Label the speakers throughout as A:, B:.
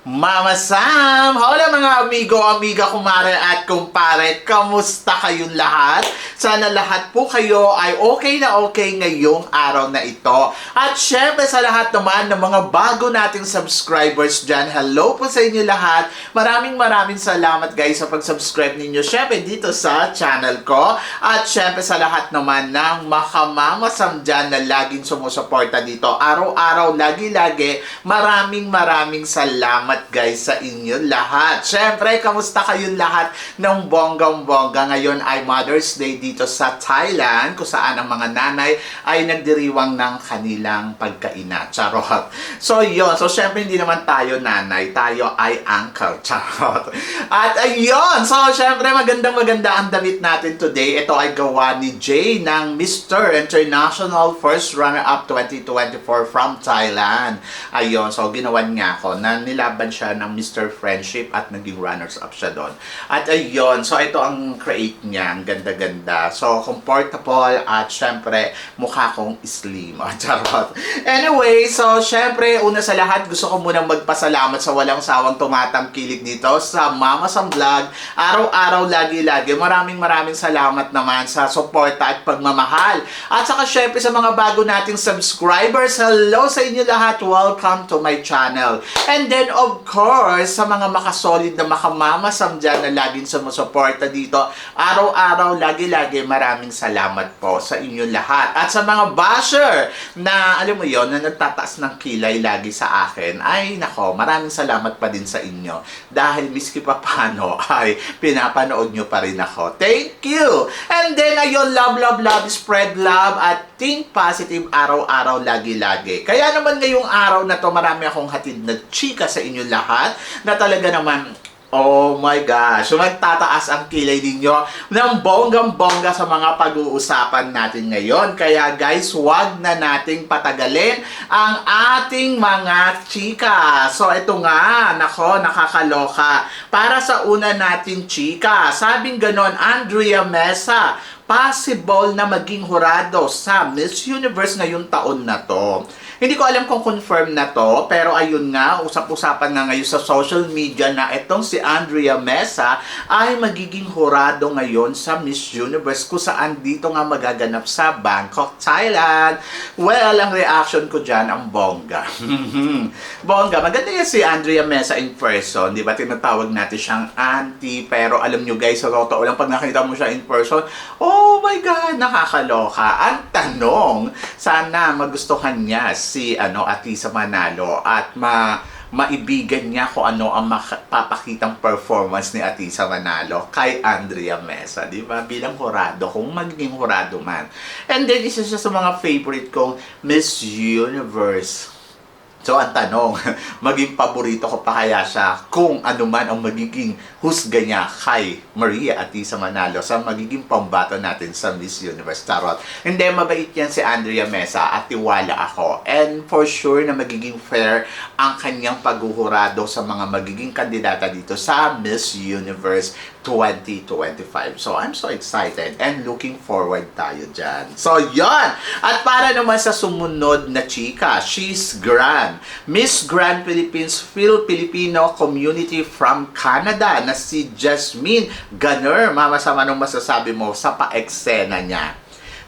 A: Mama Sam! Hola mga amigo, amiga, kumare at kumpare. Kamusta kayong lahat? Sana lahat po kayo ay okay na okay ngayong araw na ito. At syempre sa lahat naman ng mga bago nating subscribers dyan, hello po sa inyo lahat. Maraming maraming salamat guys sa pag-subscribe ninyo. Syempre dito sa channel ko. At syempre sa lahat naman ng makamamasam dyan na laging sumusuporta dito. Araw-araw, lagi-lagi, maraming maraming salamat guys sa inyo lahat. Syempre, kamusta kayong lahat ng bonggang-bongga? Ngayon ay Mother's Day dito sa Thailand kung saan ang mga nanay ay nagdiriwang ng kanilang pagkaina. Charot. So, yun. So, syempre, hindi naman tayo nanay. Tayo ay uncle. Charot. At ayun. So, syempre, magandang maganda ang damit natin today. Ito ay gawa ni Jay ng Mr. International First Runner-Up 2024 from Thailand. Ayun. So, ginawan niya ako na nilaban siya ng Mr. Friendship at naging runners-up siya doon. At ayun. So, ito ang create niya. Ang ganda-ganda. So, comfortable at syempre, mukha kong slim. Ah, Charot. Anyway, so syempre, una sa lahat, gusto ko munang magpasalamat sa walang sawang tumatangkilik dito sa Mama Sam Vlog. Araw-araw, lagi-lagi. Maraming maraming salamat naman sa suporta at pagmamahal. At saka syempre sa mga bago nating subscribers, hello sa inyo lahat. Welcome to my channel. And then, of course, sa mga makasolid na makamamasam dyan na laging sumusuporta dito, araw-araw, lagi-lagi, maraming salamat po sa inyo lahat. At sa mga basher na, alam mo yon na nagtataas ng kilay lagi sa akin, ay nako, maraming salamat pa din sa inyo. Dahil miski pa paano, ay pinapanood nyo pa rin ako. Thank you! And then, ayun, love, love, love, spread love, at think positive araw-araw, lagi-lagi. Kaya naman ngayong araw na to, marami akong hatid na chika sa inyo lahat, na talaga naman, Oh my gosh, so magtataas ang kilay ninyo ng bonggang-bongga sa mga pag-uusapan natin ngayon. Kaya guys, wag na nating patagalin ang ating mga chika. So ito nga, nako, nakakaloka. Para sa una nating chika, sabing ganon, Andrea Mesa, possible na maging hurado sa Miss Universe ngayong taon na to. Hindi ko alam kung confirm na to, pero ayun nga, usap-usapan nga ngayon sa social media na itong si Andrea Mesa ay magiging hurado ngayon sa Miss Universe kung saan dito nga magaganap sa Bangkok, Thailand. Well, ang reaction ko dyan, ang bongga. bongga, maganda yan si Andrea Mesa in person, di ba? Tinatawag natin siyang auntie, pero alam nyo guys, sa totoo lang, pag nakita mo siya in person, oh my God, nakakaloka. Ang tanong, sana magustuhan niya si ano Atisa Manalo at ma maibigan niya kung ano ang mapapakitang performance ni Atisa Manalo kay Andrea Mesa, di ba? Bilang hurado, kung magiging hurado man. And then, isa siya sa mga favorite kong Miss Universe. So, ang tanong, maging paborito ko pa kaya siya kung ano man ang magiging husga niya kay Maria Atisa Manalo sa magiging pambato natin sa Miss Universe Tarot. Hindi, mabait yan si Andrea Mesa at tiwala ako. And for sure na magiging fair ang kanyang paghuhurado sa mga magiging kandidata dito sa Miss Universe 2025. So, I'm so excited and looking forward tayo dyan. So, yon At para naman sa sumunod na chika, she's grand. Miss Grand Philippines Phil Filipino Community from Canada na si Jasmine Gunner. Mama, sama nung masasabi mo sa pa-eksena niya.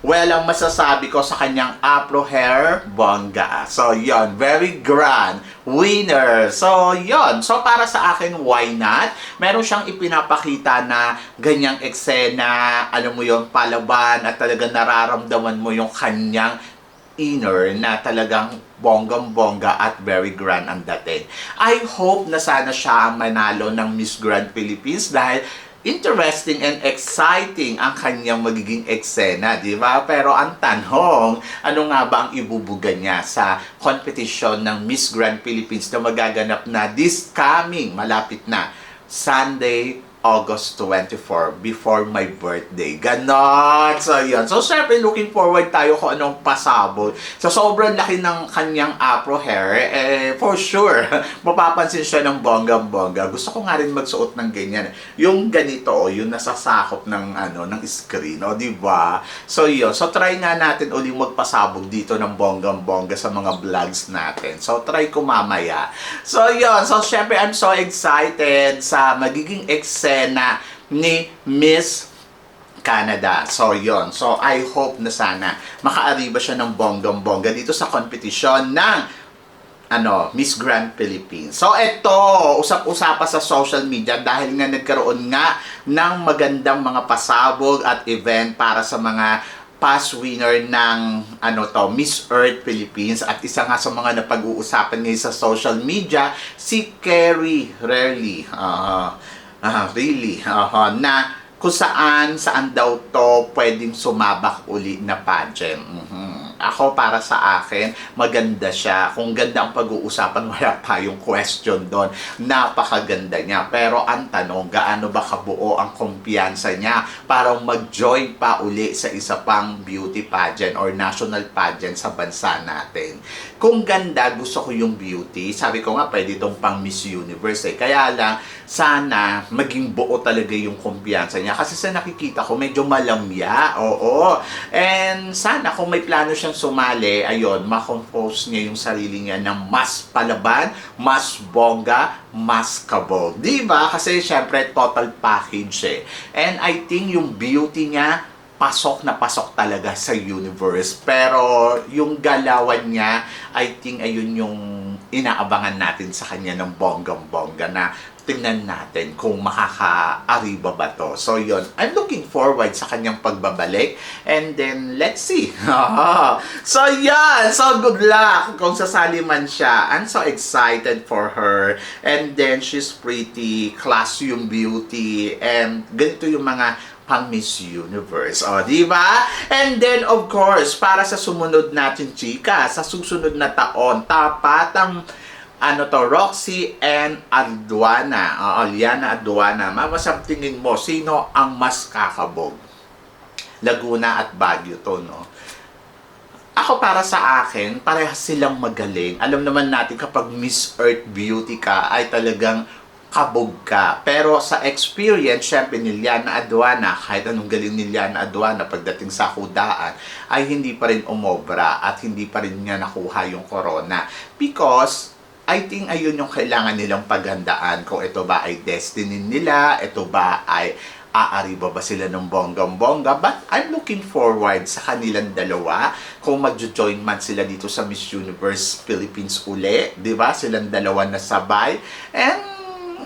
A: Well, ang masasabi ko sa kanyang afro hair, bongga. So, yon very grand. Winner. So, yon So, para sa akin, why not? Meron siyang ipinapakita na ganyang eksena, alam mo yon palaban, at talagang nararamdaman mo yung kanyang inner na talagang bonggang-bongga at very grand ang dating. I hope na sana siya ang manalo ng Miss Grand Philippines dahil interesting and exciting ang kanyang magiging eksena, di ba? Pero ang tanong, ano nga ba ang ibubuga niya sa competition ng Miss Grand Philippines na magaganap na this coming, malapit na, Sunday, August 24, before my birthday. Ganon! So, yun. So, syempre, looking forward tayo kung anong pasabog. So, sobrang laki ng kanyang afro hair. Eh, for sure, mapapansin siya ng bonggang-bongga. Gusto ko nga rin magsuot ng ganyan. Yung ganito, oh, yung nasasakop ng, ano, ng screen. O, di ba? So, yun. So, try nga natin uling magpasabog dito ng bonggang-bongga sa mga vlogs natin. So, try ko mamaya. So, yun. So, syempre, I'm so excited sa magiging eksena ni Miss Canada. So, yon. So, I hope na sana makaariba siya ng bonggang-bongga dito sa competition ng ano, Miss Grand Philippines. So, eto, usap-usapa sa social media dahil nga nagkaroon nga ng magandang mga pasabog at event para sa mga past winner ng ano to, Miss Earth Philippines at isa nga sa mga napag-uusapan ngayon sa social media si Kerry Rarely. Ah, ah, really, aha, na kung saan, saan daw to pwedeng sumabak uli na pageant. Mhm. Ako, para sa akin, maganda siya. Kung ganda ang pag-uusapan, wala tayong question doon. Napakaganda niya. Pero ang tanong, gaano ba kabuo ang kumpiyansa niya para mag-join pa uli sa isa pang beauty pageant or national pageant sa bansa natin. Kung ganda, gusto ko yung beauty. Sabi ko nga, pwede itong pang Miss Universe eh. Kaya lang, sana maging buo talaga yung kumpiyansa niya. Kasi sa nakikita ko, medyo malamya. Oo. And sana kung may plano siyang sumali, ayun, makompose niya yung sarili niya ng mas palaban, mas bongga, mas kabog. Di ba? Kasi syempre, total package eh. And I think yung beauty niya, pasok na pasok talaga sa universe. Pero yung galawan niya, I think ayun yung inaabangan natin sa kanya ng bonggang-bongga na tingnan natin kung makaka-ariba ba to. So yun, I'm looking forward sa kanyang pagbabalik and then let's see. so yan, so good luck kung sasali man siya. I'm so excited for her and then she's pretty, classy yung beauty and ganito yung mga pang Miss Universe. O, di ba? And then, of course, para sa sumunod natin, chika, sa susunod na taon, tapat ang ano to, Roxy and Arduana. O, Liana Arduana. Mama, sa tingin mo, sino ang mas kakabog? Laguna at Baguio to, no? Ako para sa akin, parehas silang magaling. Alam naman natin kapag Miss Earth Beauty ka, ay talagang kabog ka. Pero sa experience, syempre ni Liana Aduana, kahit anong galing ni Liana Aduana pagdating sa kudaan, ay hindi pa rin umobra at hindi pa rin niya nakuha yung corona. Because, I think ayun yung kailangan nilang paghandaan kung ito ba ay destiny nila, ito ba ay aariba ba sila ng bonggang-bongga. But I'm looking forward sa kanilang dalawa kung magjo-join man sila dito sa Miss Universe Philippines uli. ba Silang dalawa na sabay. And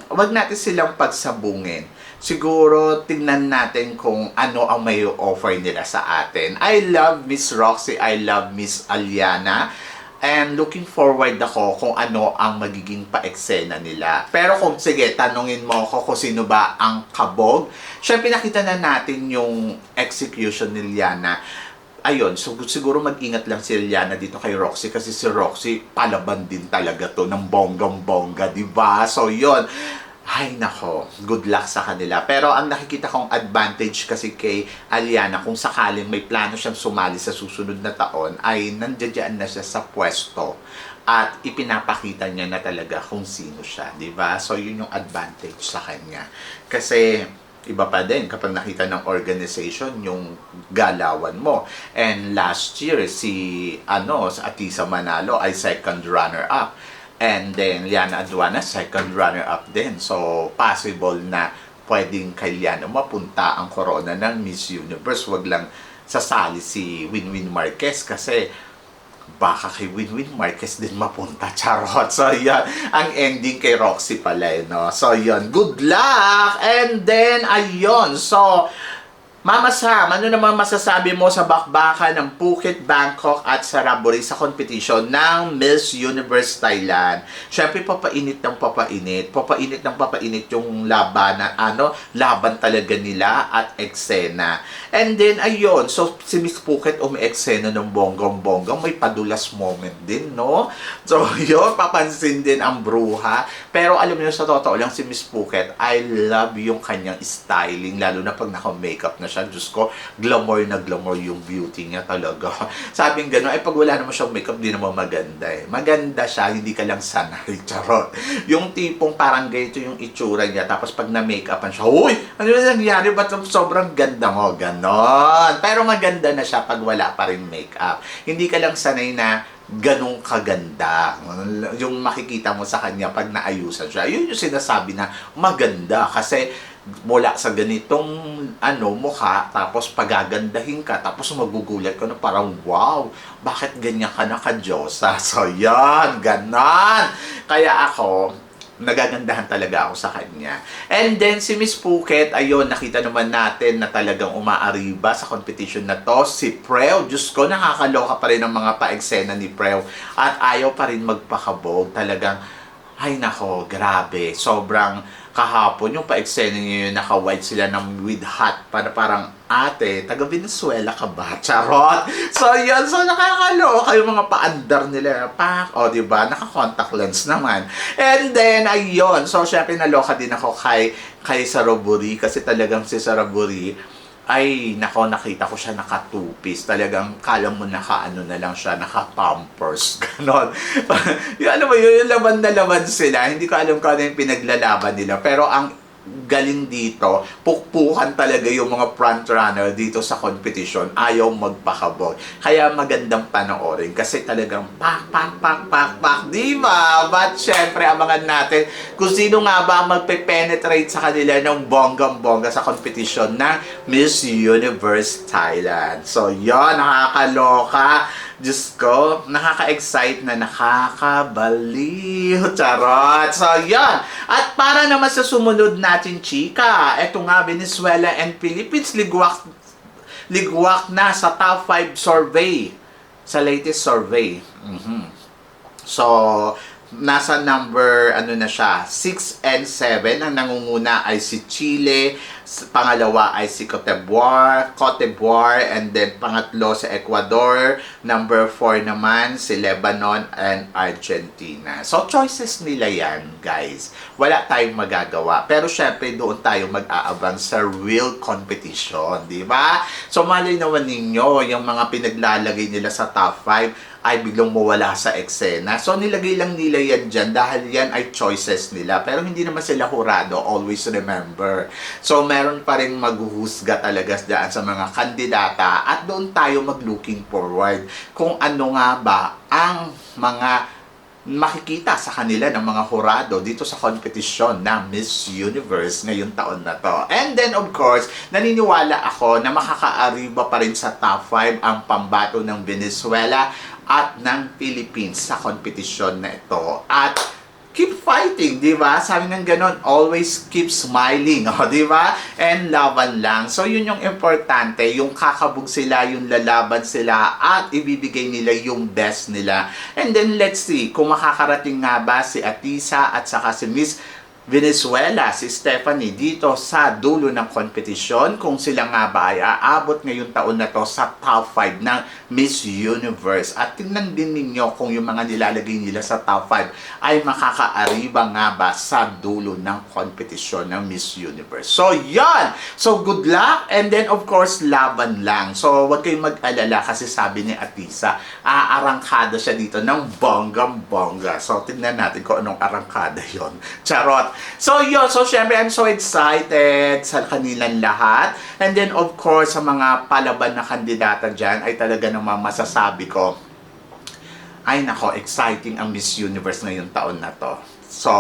A: wag natin silang pagsabungin. Siguro, tingnan natin kung ano ang may offer nila sa atin. I love Miss Roxy. I love Miss Aliana. And looking forward ako kung ano ang magiging paeksena nila. Pero kung sige, tanungin mo ako kung sino ba ang kabog. Siyempre nakita na natin yung execution ni Liana. Ayun, so siguro mag-ingat lang si Liana dito kay Roxy kasi si Roxy palaban din talaga to ng bonggang-bongga, di ba? So yun, ay nako, good luck sa kanila. Pero ang nakikita kong advantage kasi kay Aliana, kung sakaling may plano siyang sumali sa susunod na taon, ay nandiyan na siya sa pwesto at ipinapakita niya na talaga kung sino siya, di ba? So yun yung advantage sa kanya. Kasi iba pa din kapag nakita ng organization yung galawan mo. And last year, si ano, sa Atisa Manalo ay second runner-up. And then, Liana Aduana, second runner-up din. So, possible na pwedeng kay Liana mapunta ang corona ng Miss Universe. Wag lang sasali si Winwin Marquez kasi baka kay Winwin Marquez din mapunta. Charot. So, yan. Ang ending kay Roxy pala, eh, no? So, yun. Good luck! And then, ayun. So, Mama Sam, ano naman masasabi mo sa bakbakan ng Phuket, Bangkok at Saraburi sa competition ng Miss Universe Thailand? Siyempre, papainit ng papainit. Papainit ng papainit yung laban, ano, laban talaga nila at eksena. And then, ayun, so si Miss Phuket umi-eksena ng bonggong-bonggang, may padulas moment din, no? So, yun, papansin din ang bruha. Pero alam niyo, sa totoo lang, si Miss Phuket, I love yung kanyang styling, lalo na pag naka-makeup na siya. Diyos ko, glamour na glamour yung beauty niya talaga. Sabing gano'n, ay pag wala naman siyang makeup, di naman maganda eh. Maganda siya, hindi ka lang sanay, charot. Yung tipong parang ganito yung itsura niya, tapos pag na-makeupan siya, Uy! Ano na nangyari? Ba't sobrang ganda mo? Ganon. Pero maganda na siya pag wala pa rin makeup. Hindi ka lang sanay na ganong kaganda. Yung makikita mo sa kanya pag naayusan siya. Yun yung sinasabi na maganda. Kasi mula sa ganitong ano mukha tapos pagagandahin ka tapos magugulat ka na parang wow bakit ganyan ka naka-Diyosa so yan ganon kaya ako nagagandahan talaga ako sa kanya. And then, si Miss Phuket, ayun, nakita naman natin na talagang umaariba sa competition na to. Si Preo, Diyos ko, nakakaloka pa rin ang mga pa-eksena ni Preo. At ayaw pa rin magpakabog. Talagang, ay nako, grabe. Sobrang kahapon, yung pa-eksena niya yun, naka-white sila ng with hat. Para parang, ate, taga Venezuela ka ba? Charot! So, yun. So, nakakaloka yung mga paandar nila. Pak, o, di ba? Naka-contact lens naman. And then, ayun. So, syempre, naloka din ako kay, kay Saraburi. Kasi talagang si Saraburi, ay, nako, nakita ko siya naka-two-piece. Talagang, kala mo naka-ano na lang siya, naka-pampers. Ganon. yung ano ba yun, yung laban na laban sila. Hindi ko alam kung ano yung pinaglalaban nila. Pero ang galing dito, pukpukan talaga yung mga front runner dito sa competition. Ayaw magpakabog. Kaya magandang panoorin kasi talagang pak, pak, pak, pak, pak, di ba? But syempre, abangan natin kung sino nga ba magpe-penetrate sa kanila ng bonggang-bongga sa competition ng Miss Universe Thailand. So, yon nakakaloka. Diyos ko, nakaka-excite na nakakabaliw. Charot. So, yan. At para naman sa sumunod natin, chika, eto nga, Venezuela and Philippines, ligwak, ligwak na sa top 5 survey. Sa latest survey. Mhm. So, nasa number, ano na siya, 6 and 7. Ang nangunguna ay si Chile, pangalawa ay si Cote d'Ivoire, Cote d'Ivoire, and then pangatlo si Ecuador, number 4 naman si Lebanon and Argentina. So, choices nila yan, guys. Wala tayong magagawa. Pero syempre, doon tayo mag-aabang sa real competition, di ba? So, malay naman ninyo, yung mga pinaglalagay nila sa top 5, ay biglang mawala sa eksena. So, nilagay lang nila yan dyan dahil yan ay choices nila. Pero hindi naman sila hurado. Always remember. So, meron pa rin maghuhusga talaga dyan sa mga kandidata at doon tayo mag-looking forward kung ano nga ba ang mga makikita sa kanila ng mga hurado dito sa kompetisyon ng Miss Universe ngayong taon na to. And then, of course, naniniwala ako na makakaariba pa rin sa top 5 ang pambato ng Venezuela at ng Philippines sa kompetisyon na ito. At fighting, di ba? Sabi ng ganon, always keep smiling, oh, di ba? And laban lang. So, yun yung importante, yung kakabog sila, yung lalaban sila, at ibibigay nila yung best nila. And then, let's see, kung makakarating nga ba si Atisa at saka si Miss Venezuela, si Stephanie, dito sa dulo ng kompetisyon, kung sila nga ba ay aabot ngayong taon na to sa top 5 ng Miss Universe. At tingnan din ninyo kung yung mga nilalagay nila sa top 5 ay makakaariba nga ba sa dulo ng kompetisyon ng Miss Universe. So, yan! So, good luck! And then, of course, laban lang. So, huwag kayong mag-alala kasi sabi ni Atisa, aarangkada siya dito ng bonggang-bongga. So, tingnan natin kung anong arangkada yon Charot! So, yun. So, syempre, I'm so excited sa kanilang lahat. And then, of course, sa mga palaban na kandidata dyan, ay talaga naman masasabi ko, ay nako, exciting ang Miss Universe ngayong taon na to. So,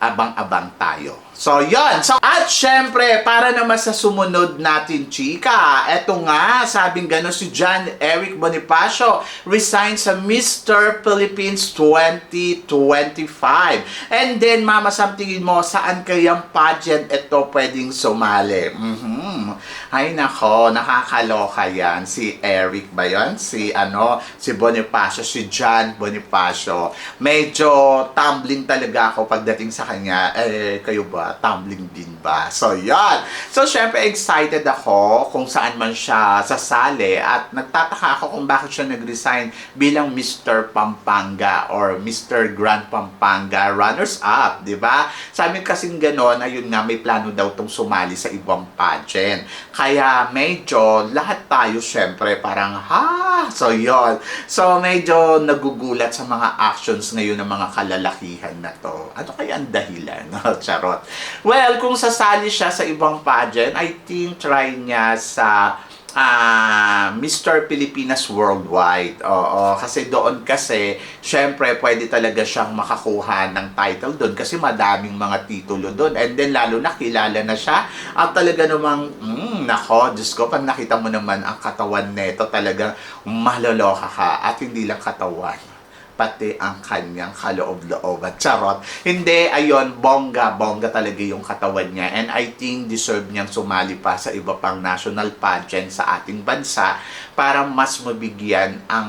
A: abang-abang tayo. So, yon. So, at syempre, para naman sa sumunod natin, chika, eto nga, sabing gano'n si John Eric Bonifacio resign sa Mr. Philippines 2025. And then, Mama Sam, tingin mo, saan kayang pageant ito pwedeng sumali? Mhm. Ay nako, nakakaloka yan. Si Eric ba yan? Si ano, si Bonifacio, si John Bonifacio. Medyo tumbling talaga ako pagdating sa kanya. Eh, kayo ba? Tumbling din ba? So, yan. So, syempre, excited ako kung saan man siya sasali at nagtataka ako kung bakit siya nag-resign bilang Mr. Pampanga or Mr. Grand Pampanga runners-up, di ba? Sabi kasing ganon, ayun nga, may plano daw tong sumali sa ibang pageant. Kaya medyo lahat tayo syempre parang ha, so yon. So medyo nagugulat sa mga actions ngayon ng mga kalalakihan na to. Ano kaya ang dahilan? Charot. Well, kung sasali siya sa ibang pageant, I think try niya sa ah Mr. Pilipinas Worldwide. Oo, kasi doon kasi, syempre, pwede talaga siyang makakuha ng title doon kasi madaming mga titulo doon. And then, lalo na, kilala na siya. At talaga namang, mm, nako, Diyos ko, pag nakita mo naman ang katawan neto, talagang maloloka ka. At hindi lang katawan pati ang kanyang kaloob-loob at charot. Hindi, ayon, bongga, bongga talaga yung katawan niya. And I think deserve niyang sumali pa sa iba pang national pageant sa ating bansa para mas mabigyan ang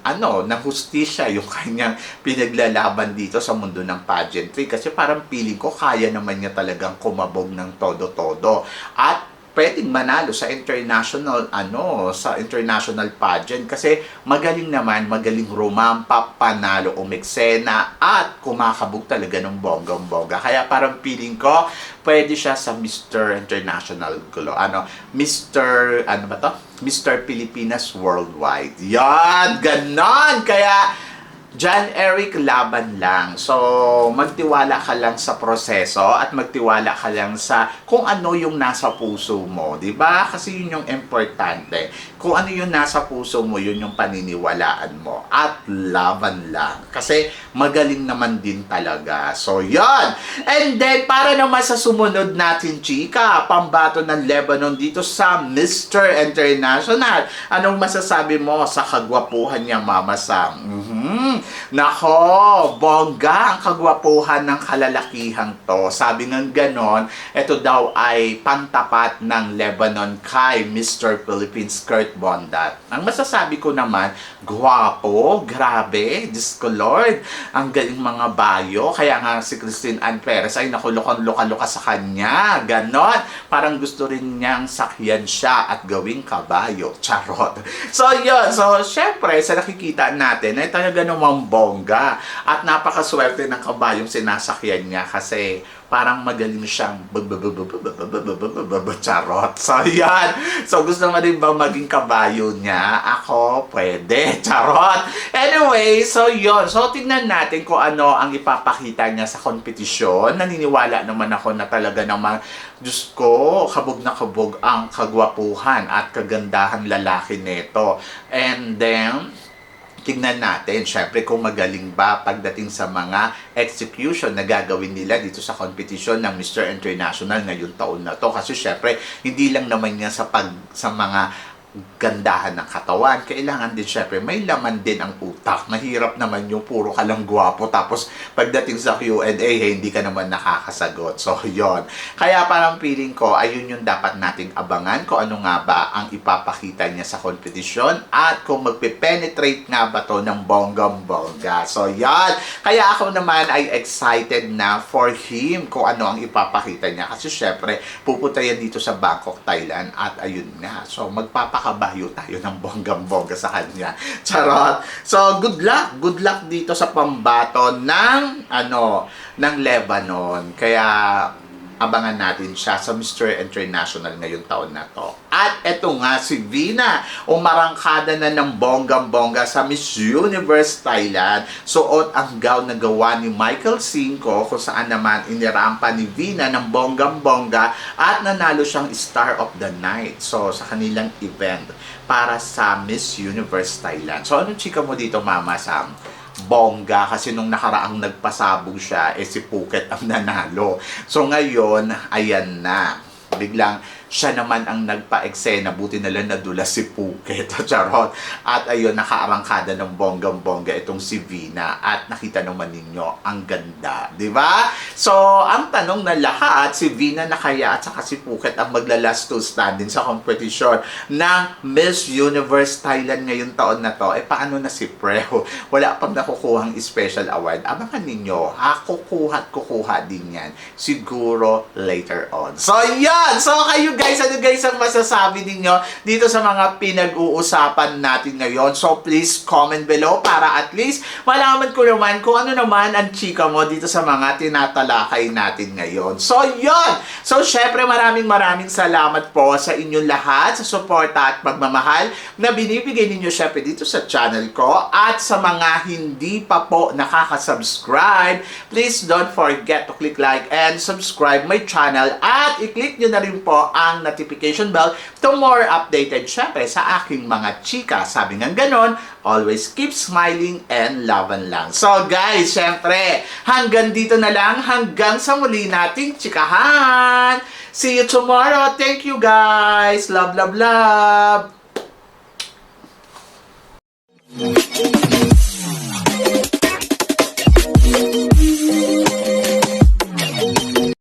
A: ano, ng hustisya yung kanyang pinaglalaban dito sa mundo ng pageantry. Kasi parang feeling ko kaya naman niya talagang kumabog ng todo-todo. At pwedeng manalo sa international ano sa international pageant kasi magaling naman magaling rumampa panalo umeksena at kumakabog talaga ng bonggang-bongga kaya parang feeling ko pwede siya sa Mr. International Gulo ano Mr. ano ba to Mr. Pilipinas Worldwide yan ganon kaya John Eric laban lang. So, magtiwala ka lang sa proseso at magtiwala ka lang sa kung ano yung nasa puso mo, 'di ba? Kasi yun yung importante. Kung ano yung nasa puso mo, yun yung paniniwalaan mo. At laban lang. Kasi magaling naman din talaga. So, yan. And then, para naman sa sumunod natin, chika, pambato ng Lebanon dito sa Mr. International. Anong masasabi mo sa kagwapuhan niya, Mama Sam? Mhm. Nako, bongga ang kagwapuhan ng kalalakihang to. Sabi ng ganon, ito daw ay pantapat ng Lebanon kay Mr. Philippines Kurt Bondat. Ang masasabi ko naman, gwapo, grabe, Diyos ko Lord, ang galing mga bayo. Kaya nga si Christine Ann Perez ay nakulokon-loka-loka sa kanya. Ganon. Parang gusto rin niyang sakyan siya at gawing kabayo. Charot. So, yun. So, syempre, sa nakikita natin, ay talaga namang bongga. At napakaswerte ng kabayong sinasakyan niya kasi parang magaling siyang charot. So, yan. So, gusto mo din ba maging kabayo niya? Ako, pwede. Charot. Anyway, so yon So, tingnan natin kung ano ang ipapakita niya sa kompetisyon. Naniniwala naman ako na talaga naman, Diyos ko, kabog na kabog ang kagwapuhan at kagandahan lalaki nito. And then, tingnan natin, syempre kung magaling ba pagdating sa mga execution na gagawin nila dito sa competition ng Mr. International ngayong taon na to. Kasi syempre, hindi lang naman yan sa, pag, sa mga gandahan ng katawan. Kailangan din syempre may laman din ang utak. Mahirap naman yung puro ka lang gwapo tapos pagdating sa Q&A eh, hindi ka naman nakakasagot. So yon. Kaya parang feeling ko ayun yung dapat nating abangan kung ano nga ba ang ipapakita niya sa competition at kung magpe-penetrate nga ba to ng bonggam-bongga. So yan. Kaya ako naman ay excited na for him kung ano ang ipapakita niya kasi syempre pupunta yan dito sa Bangkok, Thailand at ayun nga. So magpapaka makakabayo tayo ng bonggang-bongga sa kanya. Charot. So, good luck. Good luck dito sa pambato ng, ano, ng Lebanon. Kaya, abangan natin siya sa Mr. International ngayong taon na to. At eto nga si Vina, umarangkada na ng bonggang-bongga sa Miss Universe Thailand. Suot ang gown na gawa ni Michael Cinco kung saan naman inirampa ni Vina ng bonggang-bongga at nanalo siyang Star of the Night. So sa kanilang event para sa Miss Universe Thailand. So anong chika mo dito Mama Sam? Bongga kasi nung nakaraang nagpasabog siya, eh si Phuket ang nanalo. So ngayon, ayan na. Biglang siya naman ang nagpa-eksena. Buti na lang nadula si Phuket. Charot. At ayun, nakaarangkada ng bonggang-bongga itong si Vina. At nakita naman ninyo, ang ganda. ba? So, ang tanong na lahat, si Vina na kaya at saka si Phuket ang magla-last to stand din sa competition ng Miss Universe Thailand ngayong taon na to. Eh, paano na si Preo? Wala pang nakukuhang special award. Abangan ninyo, ha? Kukuha at kukuha din yan. Siguro later on. So, yan! So, kayo guys, ano guys ang masasabi ninyo dito sa mga pinag-uusapan natin ngayon? So, please comment below para at least malaman ko naman kung ano naman ang chika mo dito sa mga tinatalakay natin ngayon. So, yon So, syempre, maraming maraming salamat po sa inyong lahat sa suporta at pagmamahal na binibigay ninyo syempre dito sa channel ko at sa mga hindi pa po nakaka-subscribe, please don't forget to click like and subscribe my channel at i-click nyo na rin po ang notification bell to more updated syempre sa aking mga chika. Sabi nga ganon, always keep smiling and laban lang. So guys, syempre, hanggang dito na lang, hanggang sa muli nating chikahan. See you tomorrow. Thank you guys. Love, love, love.